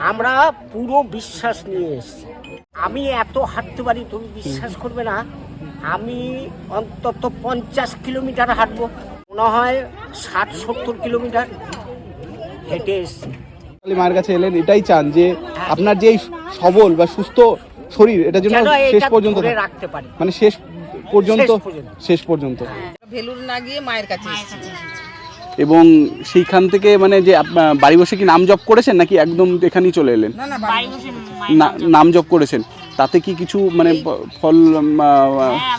আমরা পুরো বিশ্বাস নিয়ে এসছি। আমি এত হাঁটতে পারি তুমি বিশ্বাস করবে না? আমি অন্তত পঞ্চাশ কিলোমিটার হাঁটবো। মনে হয় ষাট সত্তর কিলোমিটার হেঁটে এসেছি। মায়ের কাছে এলেন এটাই চান যে আপনার যে সবল বা সুস্থ শরীর এটা যেন শেষ পর্যন্ত রাখতে পারি। মানে শেষ পর্যন্ত শেষ পর্যন্ত। শেষ পর্যন্ত। ভেলুর না গিয়ে মায়ের কাছে এসেছি। এবং সেইখান থেকে মানে যে বাড়ি বসে কি নাম জপ করেছেন নাকি একদম এখানেই চলে এলেন? না না বাড়ি বাড়ি বসে না- নাম জপ করেছেন। তাতে কি কিছু মানে ফল হ্যাঁ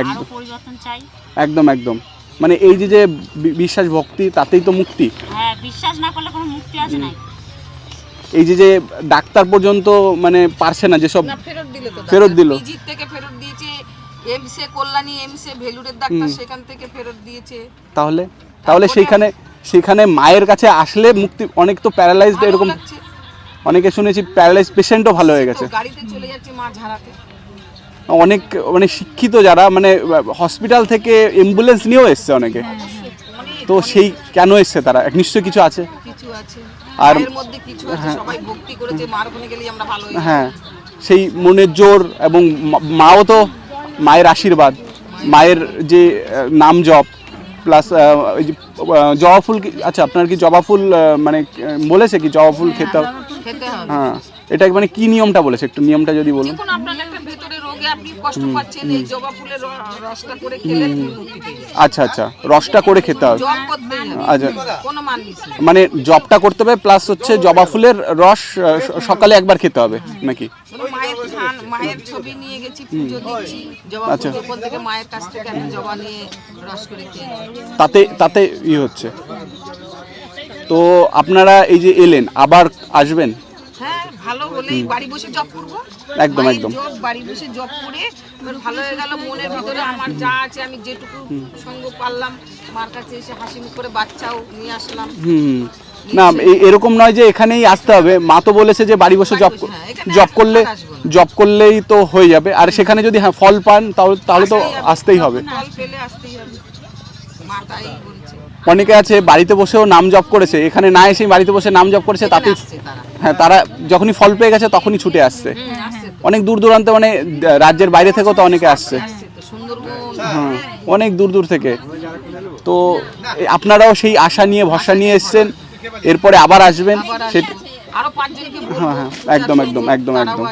একদম। একদম একদম। মানে এই যে যে বি- বিশ্বাস ভক্তি তাতেই তো মুক্তি। হ্যাঁ বিশ্বাস না করলে কোনো মুক্তি আছে নাই। এই যে যে ডাক্তার পর্যন্ত মানে পারছে না যেসব ফেরত দিল ফেরত দিল। থেকে ফেরত দিয়েছে এমসে কল্যাণী এমসে ভেলুরের ডাক্তার সেখান থেকে ফেরত দিয়েছে। তাহলে? তাহলে সেইখানে সেখানে মায়ের কাছে আসলে মুক্তি অনেক তো প্যারালাইজড এরকম অনেকে শুনেছি প্যারালাইজ পেশেন্টও ভালো হয়ে গেছে। গাড়িতে চলে যাচ্ছে মা ঝাড়াতে। অনেক মানে শিক্ষিত যারা মানে হসপিটাল থেকে অ্যাম্বুলেন্স নিয়েও এসছে অনেকে। তো সেই কেন এসছে তারা? নিশ্চয়ই কিছু আছে। কিছু আছে। আর- মধ্যে কিছু আছে সবাই ভক্তি করেছে মার ওখানে গেলেই আমরা ভালো হ্যাঁ সেই মনের জোর এবং মাও তো মায়ের আশীর্বাদ মায়ের যে নাম জপ প্লাস ওই যে জবা ফুল আচ্ছা আপনার কি জবা ফুল মানে বলেছে কি জবা ফুল খেতে হবে? হ্যাঁ এটা মানে কি নিয়মটা বলেছে? একটু নিয়মটা যদি বলুন। আচ্ছা আচ্ছা রসটা করে খেতে হবে। আচ্ছা। মান জবটা করতে হবে প্লাস হচ্ছে জবা ফুলের রস সকালে একবার খেতে হবে নাকি? মানে থান মায়ের ছবি নিয়ে গেছি পুজো দিচ্ছি জবা আচ্ছা। ফুল ওপর থেকে মায়ের কাছ থেকে আমি জবা নিয়ে রস করে খেয়ে নিই। তাতে তাতে ই হচ্ছে। তো আপনারা এই যে এলেন আবার আসবেন? হ্যাঁ ভালো হলেই বাড়ি বসে জব করব। একদম, একদম। জব বাড়ি বসে জব করে এবার ভালো হয়ে গেল মনের ভিতরে আমার যা আছে আমি যেটুকু সঙ্গ পারলাম মার কাছে এসে হাসি মুখ করে বাচ্চাও নিয়ে আসলাম। হুম। না এরকম নয় যে এখানেই আসতে হবে। মা তো বলেছে যে বাড়ি বসে জব বসে, হ্যাঁ, জব করলে জব করলেই তো হয়ে যাবে। আর সেখানে যদি হ্যাঁ ফল পান তাহলে তাহলে তো আসতেই হবে। অনেকে আছে বাড়িতে বসেও নাম জব করেছে। এখানে না এসেই বাড়িতে বসে নাম জব করেছে তাতে হ্যাঁ তারা যখনই ফল পেয়ে গেছে তখনই ছুটে আসছে। অনেক দূর দূরান্তে মানে রাজ্যের বাইরে থেকেও তো অনেকে আসছে। হ্যাঁ অনেক দূর দূর থেকে। তো আপনারাও সেই আশা নিয়ে ভরসা নিয়ে এসছেন। এরপরে আবার আসবেন হ্যাঁ, হ্যাঁ, একদম, একদম, একদম, একদম।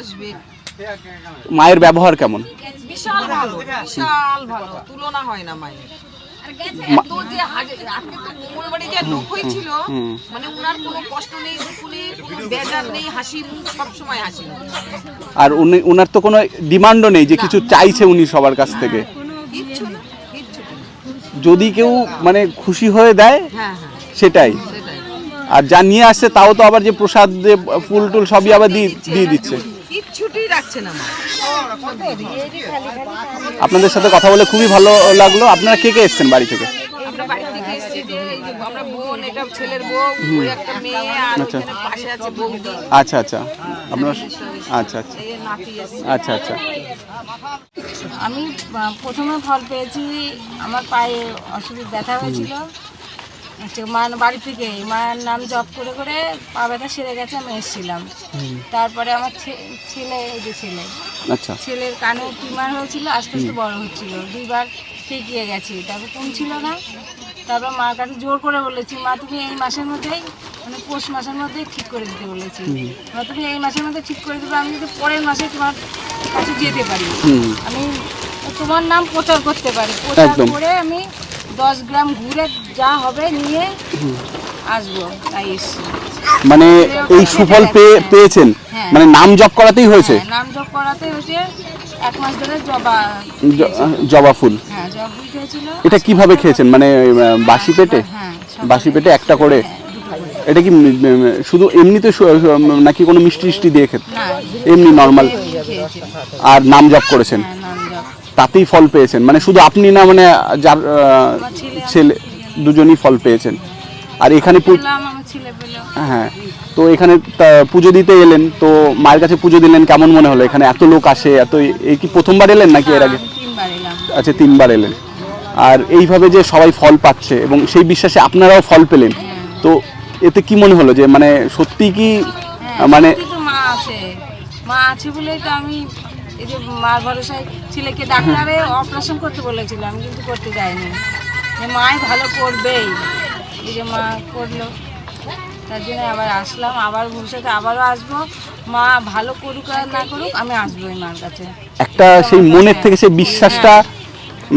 মায়ের ব্যবহার কেমন? বিশাল ভালো বিশাল ভালো তুলনা হয় না মায়ের। মানে উনার। আর উনি ওনার তো কোনো ডিমান্ডও নেই যে কিছু চাইছে উনি সবার কাছ থেকে। যদি কেউ মানে খুশি হয়ে দেয় হ্যাঁ হ্যাঁ। সেটাই। আর যা নিয়ে আসছে তাও তো আবার যে প্রসাদ ফুল টুল সবই আবার দিয়ে দিয়ে দিচ্ছে। আপনাদের সাথে কথা বলে খুবই ভালো লাগল। আপনারা কে কে এসছেন বাড়ি থেকে? আমরা বাড়ি থেকে এসেছি যে এই যে আমরা বোন এটা ছেলের বউ ওই একটা মেয়ে আর আচ্ছা। ওখানে পাশে আছে বৌদি। আচ্ছা আচ্ছা। আপনার আচ্ছা আচ্ছা। এই নাতি এসছে। আচ্ছা আচ্ছা। আমি প্রথমে ফল পেয়েছি। আমার পায়ে অসুবিধা ব্যথা হয়েছিল। মার বাড়ি থেকে মায়ের নাম জপ করে করে পা ব্যথা সেরে গেছে আমি এসেছিলাম। তারপরে আমার ছেলে এই যে ছেলে। আচ্ছা। ছেলের কানে টিমার হয়েছিল আস্তে আস্তে বড় হচ্ছিল। দুইবার ঠিকিয়ে গেছি তারপর কমছিল না। তারপর মার কাছে জোর করে বলেছি মা তুমি এই মাসের মধ্যেই মানে পৌষ মাসের মধ্যেই ঠিক করে দিতে বলেছি। মা তুমি এই মাসের মধ্যে ঠিক করে দেবে আমি যদি পরের মাসে তোমার কাছে যেতে পারি। আমি তোমার নাম প্রচার করতে পারি। প্রচার করে আমি দশ গ্রাম ঘুরে যা হবে নিয়ে আসব তাই এসছি। মানে এই সুফল পেয়ে পেয়েছেন? হ্যাঁ। মানে নাম জপ করাতেই হয়েছে? হ্যাঁ, নাম জপ করাতে হচ্ছে এক মাস ধরে জবা জবা ফুল। হ্যাঁ জব এটা কীভাবে খেয়েছেন? মানে বাসি পেটে? বাসি পেটে একটা করে? এটা কি শুধু এমনিতে নাকি কোনো মিষ্টি টিষ্টি দিয়ে খেতে? এমনি নর্মাল আর নাম জপ করেছেন? তাতেই ফল পেয়েছেন। মানে শুধু আপনি না মানে যার ছেলে দুজনই ফল পেয়েছেন। আর এখানে হ্যাঁ তো এখানে পুজো দিতে এলেন তো মায়ের কাছে পুজো দিলেন কেমন মনে হলো? এখানে এত লোক আসে এত এই কি প্রথমবার এলেন নাকি এর আগে? তিনবার এলাম। আচ্ছা তিনবার এলেন। আর এইভাবে যে সবাই ফল পাচ্ছে এবং সেই বিশ্বাসে আপনারাও ফল পেলেন। তো এতে কি মনে হলো যে মানে সত্যি কি হ্যাঁ, মানে মা আছে। মা আছে বলেই তো আমি এই যে মার ভরসায় ছেলেকে ডাক্তারে অপারেশন করতে বলেছিলাম কিন্তু করতে যায়নি যে মাই ভালো করবেই। এই যে মা করল। তার জন্য আবার আসলাম আবার ভবিষ্যতে আবারও আসব। মা ভালো করুক আর না করুক আমি আসব এই মার কাছে। একটা সেই মনের থেকে সেই বিশ্বাসটা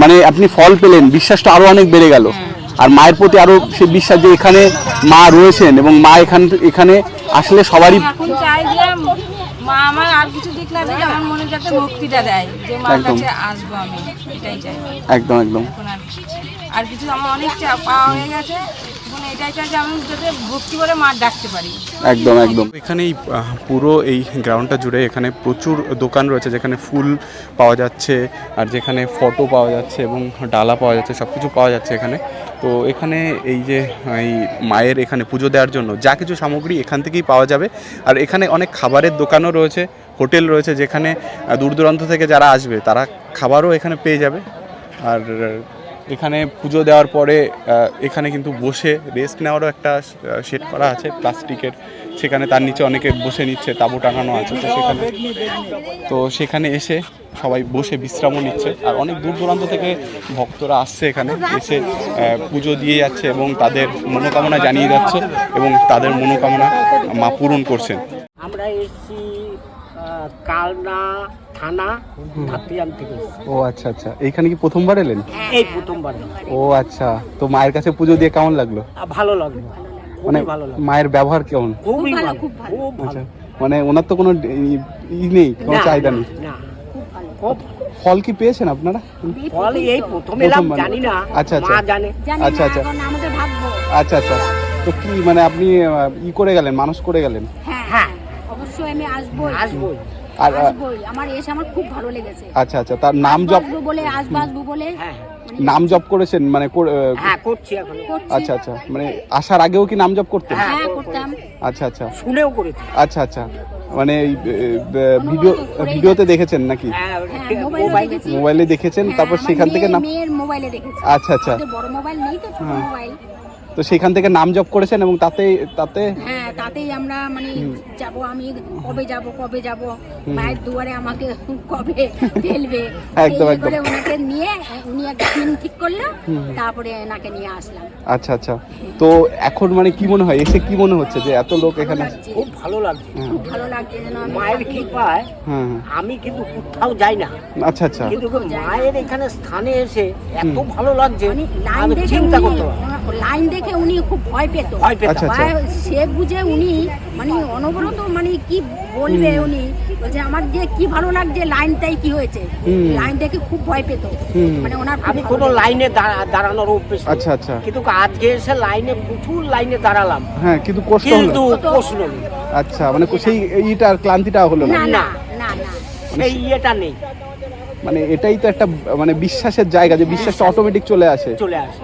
মানে আপনি ফল পেলেন বিশ্বাসটা আরও অনেক বেড়ে গেল। আর মায়ের প্রতি আরও সেই বিশ্বাস যে এখানে মা রয়েছেন এবং মা এখান এখানে আসলে সবারই এখন চাই যে মা আমার আর কিছু দিক না দিলে আমার মনে যাতে মুক্তিটা দেয় যে মার একদম। কাছে আসব আমি এটাই চাই। একদম একদম। এখন আর আর কিছু আমার অনেক চা পাওয়া হয়ে গেছে। এখন এটাই চাই যে আমি যাতে ভক্তি করে মার ডাকতে পারি। একদম একদম। এখানে এই পুরো এই গ্রাউন্ডটা জুড়ে এখানে প্রচুর দোকান রয়েছে যেখানে ফুল পাওয়া যাচ্ছে আর যেখানে ফটো পাওয়া যাচ্ছে এবং ডালা পাওয়া যাচ্ছে সব কিছু পাওয়া যাচ্ছে এখানে। তো এখানে এই যে এই মায়ের এখানে পুজো দেওয়ার জন্য যা কিছু সামগ্রী এখান থেকেই পাওয়া যাবে। আর এখানে অনেক খাবারের দোকানও রয়েছে হোটেল রয়েছে যেখানে দূর দূরান্ত থেকে যারা আসবে তারা খাবারও এখানে পেয়ে যাবে। আর এখানে পুজো দেওয়ার পরে এখানে কিন্তু বসে রেস্ট নেওয়ারও একটা সেট করা আছে, প্লাস্টিকের। সেখানে তার নিচে অনেকে বসে নিচ্ছে, তাঁবু টাঙানো আছে, তো সেখানে তো সেখানে এসে সবাই বসে বিশ্রামও নিচ্ছে। আর অনেক দূর দূরান্ত থেকে ভক্তরা আসছে এখানে, এসে পুজো দিয়ে যাচ্ছে এবং তাদের মনোকামনা জানিয়ে যাচ্ছে এবং তাদের মনোকামনা মা পূরণ করছেন। আমরা এসেছি কালনা থানা ধাপিয়ান থেকে ও আচ্ছা আচ্ছা। এইখানে কি প্রথমবার এলেন? এই প্রথমবার ও আচ্ছা। তো মায়ের কাছে পুজো দিয়ে কেমন লাগল? ভালো লাগল। মানে মায়ের ব্যবহার কেমন? খুবই ভালো খুব ভালো আচ্ছা। মানে ওনার তো কোনো ই- ই নেই কোনো না, চাহিদা নেই? ফল কি পেয়েছেন আপনারা? ফল এই প্রথম এলাম জানি না। আচ্ছা, আচ্ছা। জানে। আচ্ছা আচ্ছা। আচ্ছা আচ্ছা। তো কি মানে আপনি ই করে গেলেন মানুষ করে গেলেন? হ্যাঁ আমি আসবোই। আসবোই। আর আসবোই। আমার এসে আমার খুব ভালো লেগেছে। আচ্ছা আচ্ছা তার নাম জপ আসব বলে আসব আসব বলে। হ্যাঁ নাম জপ করেছেন? মানে হ্যাঁ করছি এখন। আচ্ছা আচ্ছা মানে আসার আগেও কি নাম জপ করতেন? হ্যাঁ, হ্যাঁ করতাম। আচ্ছা আচ্ছা। শুনেও করেছি। আচ্ছা আচ্ছা। মানে ভিডিও ভিডিওতে দেখেছেন নাকি? মোবাইলে মোবাইল দেখেছি। মোবাইলে দেখেছেন? তারপর সেখান থেকে নাম মোবাইলে দেখেছি। আচ্ছা আচ্ছা। বড় মোবাইল নেই তো। মোবাইল। তো সেখান থেকে নাম জপ করেছেন এবং তাতে তাতে? হ্যাঁ তাতেই আমরা মানে যাব আমি কবে যাব কবে যাব মায়ের দুয়ারে আমাকে কবে ফেলবে? একদম, একদম। ওনাকে নিয়ে উনি একটা দিন ঠিক করল তারপরে এনাকে নিয়ে আসলাম। আচ্ছা আচ্ছা। তো এখন মানে কি মনে হয় এসে কি মনে হচ্ছে যে এত লোক এখানে? খুব ভালো লাগছে। খুব ভালো লাগছে যেন মায়ের কৃপায় হ্যাঁ। হ্যাঁ আমি কিন্তু কোথাও যাই না। আচ্ছা আচ্ছা। কিন্তু মায়ের এখানে স্থানে এসে এত ভালো লাগছে মানে আমি চিন্তা করতে পারব না। লাইন দেখে উনি খুব ভয় পেত। পেতাম আচ্ছা, আচ্ছা। সে বুঝে উনি মানে অনবরত মানে কি বলবে উনি বলছে আমার যে কি ভালো লাগছে লাইনটাই কি হয়েছে? লাইন দেখে খুব ভয় পেত। মানে ওনার আমি কোনো লাইনে দাঁড়ানোর অভ্যেস আচ্ছা আচ্ছা। কিন্তু আজকে এসে লাইনে প্রচুর লাইনে দাঁড়ালাম। হ্যাঁ কিন্তু কষ্ট কিন্তু নেই আচ্ছা মানে সেই এইটা আর ক্লান্তিটা হলো না? না না না। না সেই ইয়েটা নেই। মানে এটাই তো একটা মানে বিশ্বাসের জায়গা যে বিশ্বাসটা অটোমেটিক চলে আসে। চলে আসে।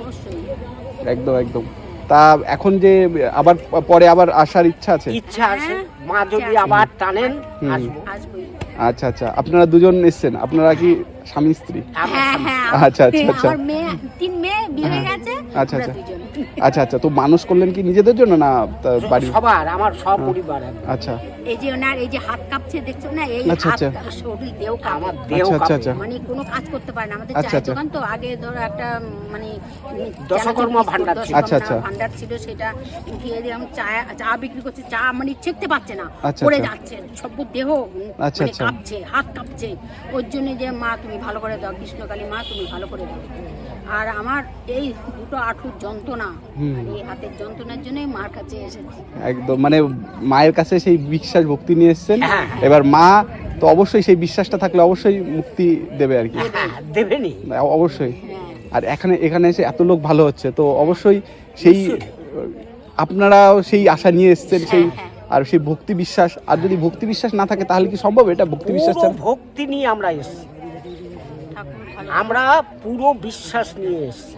একদম একদম। তা এখন যে আবার পরে আবার আসার ইচ্ছা আছে? ইচ্ছা আছে। মা যদি আবার টানেন আসব। আচ্ছা আচ্ছা। আপনারা দুজন এসছেন। আপনারা কি স্বামী স্ত্রী হ্যাঁ। হ্যাঁ আচ্ছা, আচ্ছা, আচ্ছা। তিন মেয়ে বিয়ে হয়ে গেছে আচ্ছা, আচ্ছা। আচ্ছা আচ্ছা তো মানুষ করলেন কি নিজেদের জন্য না বাড়ির সবার আমার সব পরিবার আচ্ছা এই যে ওনার এই যে হাত কাঁপছে দেখছ না এই আচ্ছা, হাত আচ্ছা। শরীর দেহ আমার দেহ আচ্ছা, আচ্ছা, আচ্ছা। মানে কোনো কাজ করতে পারে না আমাদের আচ্ছা, চায়ের আচ্ছা। দোকান তো আগে ধরো একটা মানে দশকর্মা ভান্ডার ছিল। আচ্ছা, আচ্ছা। ভাণ্ডার ছিল সেটা দিয়ে আমি চা চা বিক্রি করছি চা মানে ছেঁকতে পারছে না আচ্ছা, পড়ে আচ্ছা। যাচ্ছে সব দেহ আচ্ছা, মানে আচ্ছা। কাঁপছে হাত কাঁপছে ওর জন্য যে মা তুমি ভালো করে দাও কৃষ্ণকালী মা তুমি ভালো করে দাও। আর আমার এই দুটো আঠুর যন্ত্রণা এই হাতের যন্ত্রণার জন্যই মার কাছে এসেছি। একদম মানে মায়ের কাছে সেই বিশ্বাস ভক্তি নিয়ে এসছেন। হ্যাঁ। এবার মা তো অবশ্যই সেই বিশ্বাসটা থাকলে অবশ্যই মুক্তি দেবে আর কি। হ্যাঁ দেবেনি অবশ্যই। হ্যাঁ। আর এখানে এখানে এসে এত লোক ভালো হচ্ছে তো অবশ্যই সেই আপনারাও সেই আশা নিয়ে এসছেন সেই আর সেই ভক্তি বিশ্বাস। আর যদি ভক্তি বিশ্বাস না থাকে তাহলে কি সম্ভব? এটা ভক্তি বিশ্বাস ভক্তি নিয়ে আমরা এসেছি। আমরা পুরো বিশ্বাস নিয়ে এসেছি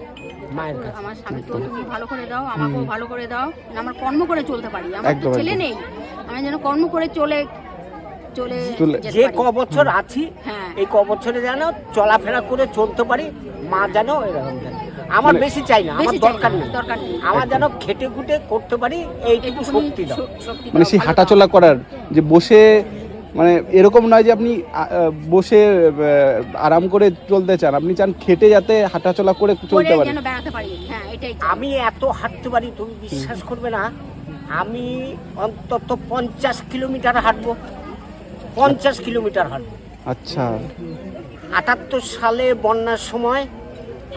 মায়ের কাছে। আমার স্বামীকেও তুমি ভালো করে দাও আমাকেও ভালো করে দাও। আমার কর্ম করে চলতে পারি। আমার তো ছেলে নেই। আমি যেন কর্ম করে চলে চলে যে ক বছর আছি হ্যাঁ। এই ক বছরে যেন চলাফেরা করে চলতে পারি মা যেন এরকম যেন। আমার মানে- বেশি চাই না আমার দরকার নেই। দরকার নেই। আমার যেন খেটে খুটে করতে পারি এইটুকু শক্তি দাও। মানে সেই হাঁটাচলা করার যে বসে মানে এরকম নয় যে আপনি বসে আরাম করে চলতে চান। আপনি চান খেটে যাতে হাঁটাচলা করে করে চলতে পারেন। যেন বেড়াতে পারি। হ্যাঁ। আমি এত হাঁটতে পারি তুমি বিশ্বাস করবে না। আমি অন্তত পঞ্চাশ কিলোমিটার হাঁটবো। পঞ্চাশ কিলোমিটার হাঁটবো। আচ্ছা। আটাত্তর সালে বন্যার সময়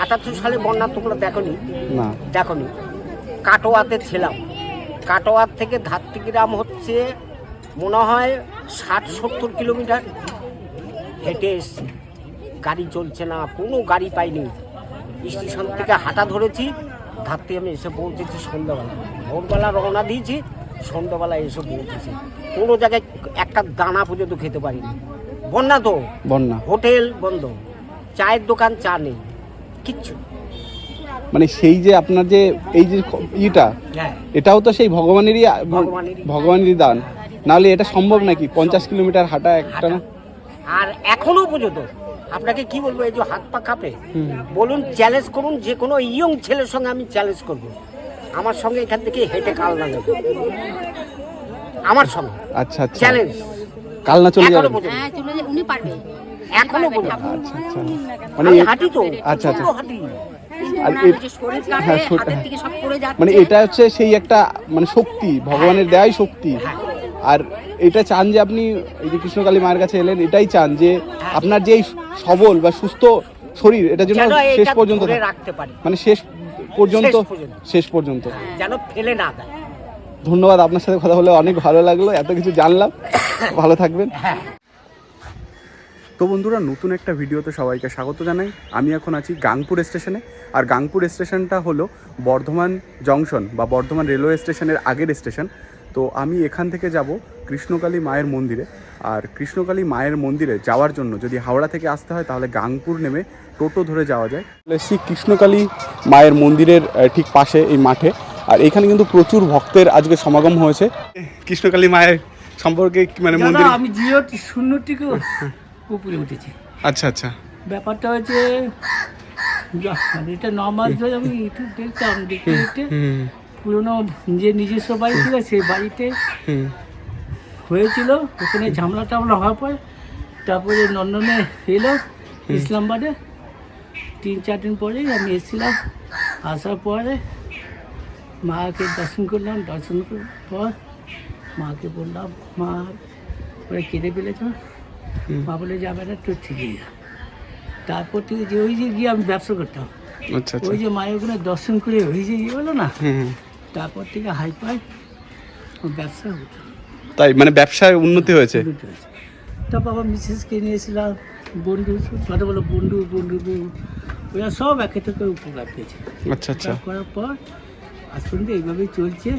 আটাত্তর সালে বন্যা তোমরা দেখনি? না। দেখনি। কাটোয়াতে ছিলাম। কাটোয়ার থেকে ধাত্রিগ্রাম হচ্ছে মনে হয় ষাট সত্তর কিলোমিটার হেঁটে এসছি। গাড়ি চলছে না কোনো গাড়ি পাইনি। স্টেশন থেকে হাঁটা ধরেছি ধাত্রি আমি এসে পৌঁছেছি সন্ধ্যাবেলা। ভোরবেলা রওনা দিয়েছি সন্ধ্যাবেলা এসে পৌঁছেছি। কোনো জায়গায় একটা দানা পর্যন্ত খেতে পারিনি। বন্যা তো? বন্যা। হোটেল বন্ধ। চায়ের দোকান চা নেই। কিচ্ছু। মানে সেই যে আপনার যে এই যে ইটা হ্যাঁ। এটাও তো সেই ভগবানেরই। ভগবানেরই দান। নাহলে এটা সম্ভব নাকি? পঞ্চাশ কিলোমিটার হাঁটা একটা না? আর এখনও পর্যন্ত আপনাকে কি বলব এই যে হাত পা কাঁপে বলুন চ্যালেঞ্জ করুন যে কোনো ইয়ং ছেলের সঙ্গে আমি চ্যালেঞ্জ করব। আমার সঙ্গে এখান থেকে হেঁটে কাল না যাবে। আমার সঙ্গে। আচ্ছা আচ্ছা। চ্যালেঞ্জ কাল না চলে এখনও যাবেন? হ্যাঁ চলে যে উনি পারবে। এখনও পর্যন্ত আচ্ছা আচ্ছা। মানে হাঁটি তো। আচ্ছা, আচ্ছা। হাঁটি। হ্যাঁ, মানে এটা হচ্ছে সেই একটা মানে শক্তি ভগবানের দেয়াই শক্তি। আর এটা চান যে আপনি এই যে কৃষ্ণকালী মায়ের কাছে এলেন এটাই চান যে আপনার যে এই সবল বা সুস্থ শরীর এটা যেন শেষ পর্যন্ত রাখতে পারি। মানে শেষ পর্যন্ত শেষ পর্যন্ত। যেন ফেলে না দেয় ধন্যবাদ আপনার সাথে কথা বলে অনেক ভালো লাগল এত কিছু জানলাম। ভালো থাকবেন। হ্যাঁ। তো বন্ধুরা নতুন একটা ভিডিওতে সবাইকে স্বাগত জানাই। আমি এখন আছি গাংপুর স্টেশনে আর গাংপুর স্টেশনটা হলো বর্ধমান জংশন বা বর্ধমান রেলওয়ে স্টেশনের আগের স্টেশন। তো আমি এখান থেকে যাব কৃষ্ণকালী মায়ের মন্দিরে। আর কৃষ্ণকালী মায়ের মন্দিরে যাওয়ার জন্য যদি হাওড়া থেকে আসতে হয় তাহলে গাংপুর নেমে টোটো ধরে যাওয়া যায়। শ্রী কৃষ্ণকালী মায়ের মন্দিরের ঠিক পাশে এই মাঠে। আর এখানে কিন্তু প্রচুর ভক্তের আজকে সমাগম হয়েছে। কৃষ্ণকালী মায়ের সম্পর্কে মানে দাদা আমি জিরো শূন্য থেকে উপরে উঠেছি। আচ্ছা আচ্ছা। ব্যাপারটা হচ্ছে মানে এটা ন মাস ধরে আমি দেখতাম দেখতে দেখতে। পুরোনো যে নিজস্ব বাড়ি ছিল সেই বাড়িতে হয়েছিল। ওখানে ঝামলা টামলা হওয়ার পর তারপরে লন্ডনে এলো ইসলামাবাদে। তিন চার দিন পরেই আমি এসেছিলাম। আসার পরে মাকে দর্শন করলাম। দর্শন করার পর মাকে বললাম মা ওরা কেঁদে ফেলেছ? মা বলে যাবে না তো ঠিকই তারপর থেকে যে ওই যে গিয়ে আমি ব্যবসা করতাম। আচ্ছা ওই যে মায়ের ওখানে দর্শন করে ওই যে ইয়ে হলো না? তারপর থেকে হাই পাই ব্যবসা হতো। তাই? মানে ব্যবসায় উন্নতি হয়েছে। তারপর আবার মিসেসকে নিয়েছিলাম বন্ধু ছোট বলো বন্ধু বন্ধু বউ, ওরা সব একে থেকে উপকার পেয়েছে। আচ্ছা আচ্ছা। করার পর আজ পর্যন্ত এইভাবেই চলছে।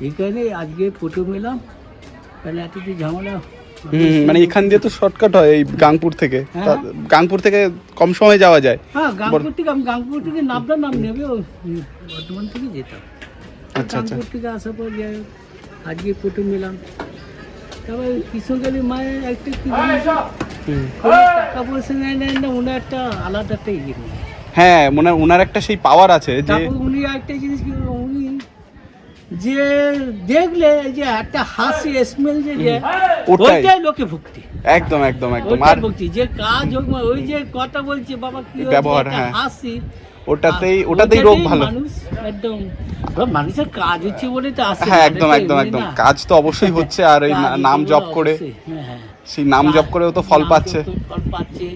এখানে আজকে প্রথম এলাম। তাহলে এত যে ঝামেলা মানে এখান দিয়ে তো শর্টকাট হয় এই গাংপুর থেকে। হ্যাঁ। গাংপুর থেকে কম সময়ে যাওয়া যায়। হ্যাঁ গাংপুর থেকে আমি গাংপুর থেকে নামতাম নাম নেবে বর্ধমান থেকে যেতাম। আচ্ছা আচ্ছা। থেকে আসার পর যাই হোক, আজকে প্রথম এলাম তারপর কৃষ্ণকালী মায়ের একটা কি টাকা পয়সা নেয় নেয় না ওনার একটা আলাদা একটা ইয়ে হ্যাঁ মনে ওনার একটা সেই পাওয়ার আছে যে উনি একটা জিনিস কি উনি যে দেখলে যে একটা হাসি স্মেল যে। ওইটাই লোকে ভক্তি। একদম একদম একদম। আর ভক্তি। যে কাজ হোক ওই যে কথা বলছে বাবা কি ব্যবহার, হ্যাঁ। হাসি ওটাতেই ওটাতেই রোগ ভালো। একদম মানুষের কাজ হচ্ছে বলে তো আসে হ্যাঁ একদম একদম একদম। কাজ তো অবশ্যই হচ্ছে আর হচ্ছে নাম জপ করে হ্যাঁ, হ্যাঁ। সেই নাম জপ করেও তো ফল পাচ্ছে। ফল পাচ্ছে।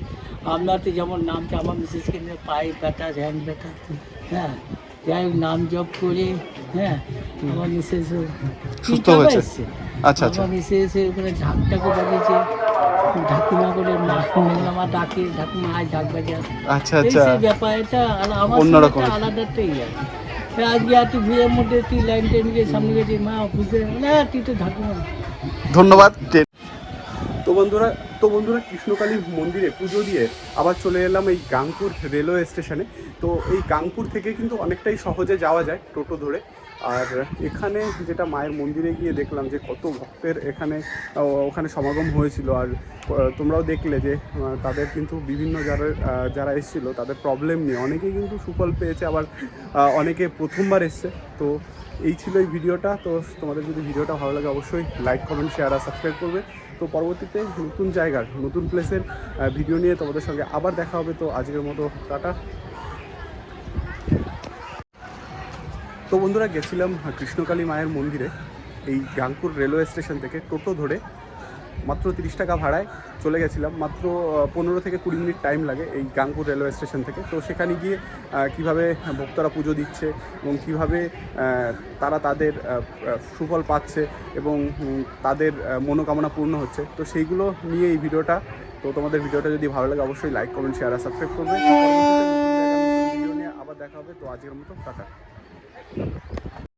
আপনার তো যেমন নামটা আমার মিসেসকে নিয়ে পায়ে ব্যথা হ্যান্ড ব্যথা হ্যাঁ। যাই হোক নাম জপ করে হ্যাঁ আমার মিসেস সুস্থ হয়েছে। আচ্ছা, আচ্ছা। মিসেস ওখানে ঢাকটাকে বাজিয়েছে। ঠাকুমা করে মা মা ডাকে ঠাকুমা আজ ঢাক বাজে। আচ্ছা এই আচ্ছা। সেই ব্যাপার এটা অন্যরকম। আলাদা একটা ইয়ে আছে। তা আজকে এত ভিড়ের মধ্যে তুই লাইন টেন গিয়ে সামনে গেছি মা বুঝতে না তুই তো ঠাকুমা ধন্যবাদ তো বন্ধুরা তো বন্ধুরা কৃষ্ণকালী মন্দিরে পুজো দিয়ে আবার চলে এলাম এই গাংপুর রেলওয়ে স্টেশনে। তো এই গাংপুর থেকে কিন্তু অনেকটাই সহজে যাওয়া যায় টোটো ধরে। আর এখানে যেটা মায়ের মন্দিরে গিয়ে দেখলাম যে কত ভক্তের এখানে ওখানে সমাগম হয়েছিল। আর তোমরাও দেখলে যে তাদের কিন্তু বিভিন্ন যারা যারা এসেছিল তাদের প্রবলেম নিয়ে অনেকেই কিন্তু সুফল পেয়েছে। আবার অনেকে প্রথমবার এসছে। তো এই ছিল এই ভিডিওটা। তো তোমাদের যদি ভিডিওটা ভালো লাগে অবশ্যই লাইক কমেন্ট শেয়ার আর সাবস্ক্রাইব করবে। তো পরবর্তীতে নতুন জায়গার, নতুন প্লেসের ভিডিও নিয়ে তোমাদের সঙ্গে আবার দেখা হবে। তো আজকের মতো টাটা। তো বন্ধুরা গেছিলাম কৃষ্ণকালী মায়ের মন্দিরে, এই গাংপুর রেলওয়ে স্টেশন থেকে টোটো ধরে। মাত্র তিরিশ টাকা ভাড়ায় চলে গেছিলাম। মাত্র পনেরো থেকে কুড়ি মিনিট টাইম লাগে এই গাংপুর রেলওয়ে স্টেশন থেকে। তো সেখানে গিয়ে কীভাবে ভক্তরা পুজো দিচ্ছে এবং কীভাবে তারা তাদের সুফল পাচ্ছে এবং তাদের মনোকামনা পূর্ণ হচ্ছে। তো সেইগুলো নিয়ে এই ভিডিওটা, তো তোমাদের ভিডিওটা যদি ভালো লাগে অবশ্যই লাইক কমেন্ট শেয়ার আর সাবস্ক্রাইব করবে। ভিডিও নিয়ে আবার দেখা হবে। তো আজকের মতো, টাটা।